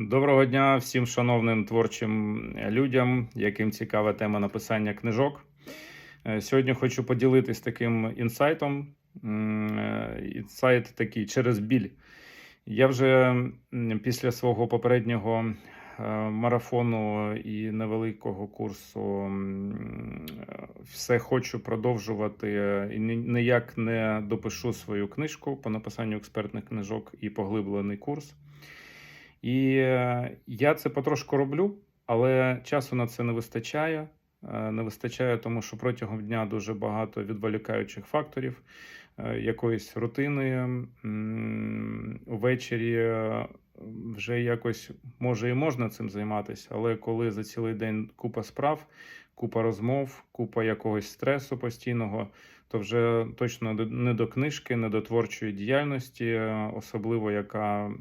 Доброго дня всім шановним творчим людям, яким цікава тема написання книжок. Е, Сьогодні хочу поділитись таким інсайтом. Е, Інсайт такий через біль. Я вже після свого попереднього е, марафону і невеликого курсу е, все хочу продовжувати е, і ніяк не допишу свою книжку по написанню експертних книжок і поглиблений курс. І е, я це потрошку роблю, але часу на це не вистачає. Е, Не вистачає, тому що протягом дня дуже багато відволікаючих факторів, е, якоїсь рутини. Увечері вже якось може і можна цим займатися, але коли за цілий день купа справ, купа розмов, купа якогось стресу постійного, то вже точно не до книжки, не до творчої діяльності, особливо яка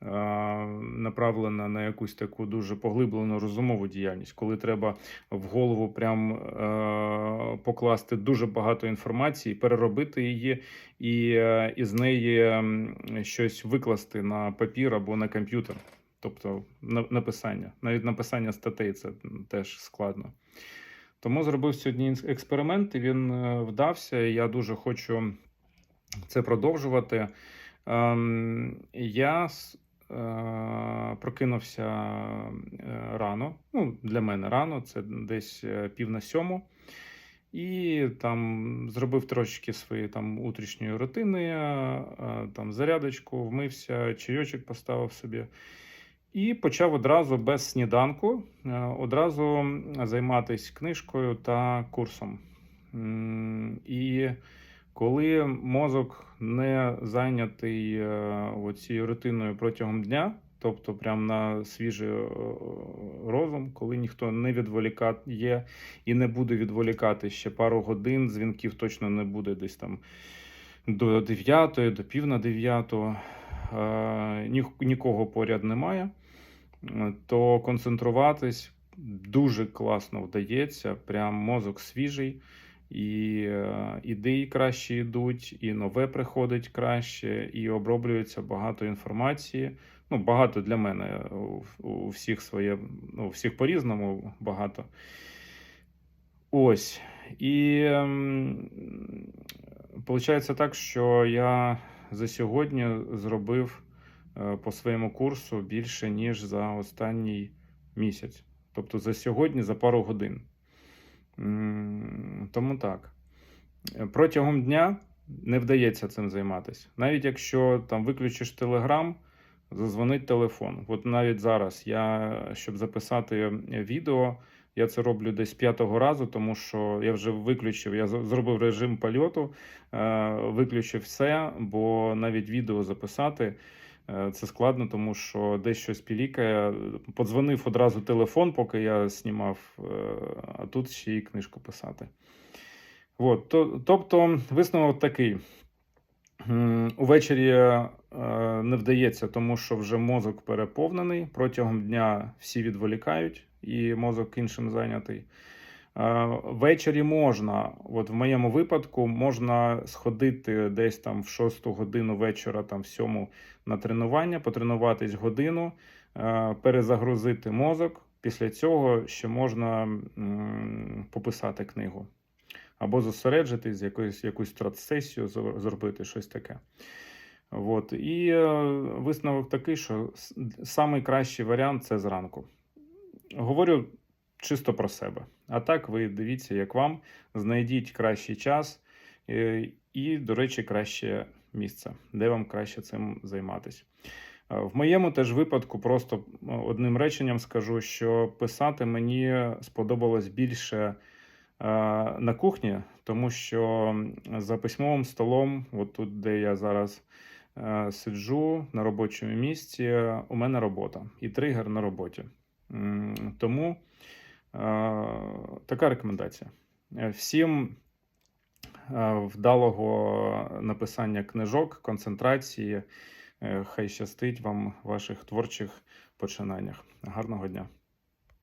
направлена на якусь таку дуже поглиблену розумову діяльність, коли треба в голову прям е, покласти дуже багато інформації, переробити її і е, із неї щось викласти на папір або на комп'ютер. Тобто написання, навіть написання статей це теж складно. Тому зробив сьогодні експеримент, і він е, вдався. і Я дуже хочу це продовжувати. Ем, Я прокинувся е, рано. Ну, для мене рано, це десь е, пів на сьому. І там зробив трошки свої там утрішньої рутини, е, там зарядочку, вмився, чайочок поставив собі. І почав одразу без сніданку, е, одразу займатися книжкою та курсом. І коли мозок не зайнятий е, оцією рутиною протягом дня, тобто прям на свіжий е, розум, коли ніхто не відволікає і не буде відволікати ще пару годин, дзвінків точно не буде десь там до 9, до пів на 9, ні, нікого поряд немає, е, то концентруватись дуже класно вдається. Прям мозок свіжий, і е, ідеї краще йдуть, і нове приходить краще, і оброблюється багато інформації. Ну, багато для мене у, у всіх своє, ну, у всіх по-різному багато. Ось. І ем, виходить так, що я за сьогодні зробив е, по своєму курсу більше, ніж за останній місяць. Тобто за сьогодні, за пару годин. Тому так. Е, Протягом дня не вдається цим займатися. Навіть якщо там виключиш телеграм, зазвонить телефон. От навіть зараз я, щоб записати відео, я це роблю десь п'ятого разу, тому що я вже виключив, я зробив режим польоту, е, виключив все, бо навіть відео записати. Е, Це складно, тому що десь щось пілікає. Подзвонив одразу телефон, поки я знімав, е, а тут ще й книжку писати. От, тобто, висновок такий. Увечері е, не вдається, тому що вже мозок переповнений. Протягом дня всі відволікають, і мозок іншим зайнятий. Е, Ввечері можна, от в моєму випадку, можна сходити десь там в 6 годину вечора, там в 7 на тренування, потренуватись годину, е, перезагрузити мозок. Після цього ще можна пописати книгу. Або зосереджитись, якусь, якусь трат-сесію зробити, щось таке. От. І е, висновок такий, що с- самий кращий варіант це зранку. Говорю чисто про себе. А так ви дивіться, як вам, знайдіть кращий час е, і, до речі, краще місце, де вам краще цим займатися. Е, В моєму теж випадку просто е, одним реченням скажу, що писати мені сподобалось більше на кухні, тому що за письмовим столом, от тут, де я зараз сиджу на робочому місці, у мене робота і тригер на роботі. Тому така рекомендація. Е, Всім е, вдалого написання книжок, концентрації. Е, Хай щастить вам в ваших творчих починаннях. Гарного дня!